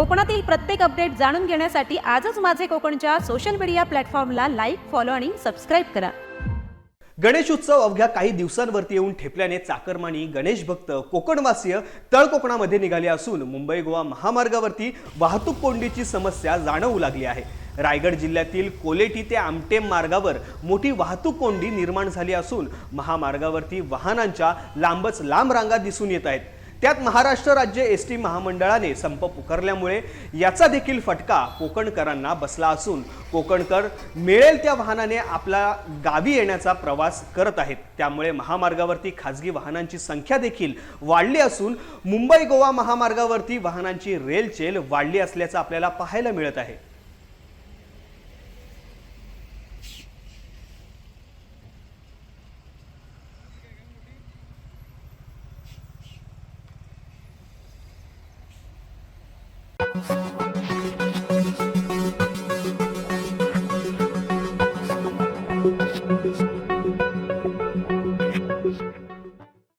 कोकणातील प्रत्येक अपडेट जाणून घेण्यासाठी आजच माझे कोकणच्या सोशल मीडिया प्लॅटफॉर्मला लाईक फॉलो आणि सबस्क्राईब करा. गणेश उत्सव अवघ्या काही दिवसांवरती येऊन ठेपल्याने चाकरमानी गणेश भक्त कोकणवासीय तळ कोकणामध्ये निघाले असून मुंबई गोवा महामार्गावरती वाहतूक कोंडीची समस्या जाणवू लागली आहे. रायगड जिल्ह्यातील कोलेटी ते आमटेम मार्गावर मोठी वाहतूक कोंडी निर्माण झाली असून महामार्गावरती वाहनांच्या लांबच लांब रांगा दिसून येत आहेत. त्यात महाराष्ट्र राज्य एस टी महामंडळाने संप पुकारल्यामुळे याचा देखील फटका कोकणकरांना बसला असून कोकणकर मिळेल त्या वाहनाने आपला गावी येण्याचा प्रवास करत आहेत. त्यामुळे महामार्गावरती खाजगी वाहनांची संख्या देखील वाढली असून मुंबई गोवा महामार्गावरती वाहनांची रेलचेल वाढली असल्याचं आपल्याला पाहायला मिळत आहे. Thank you.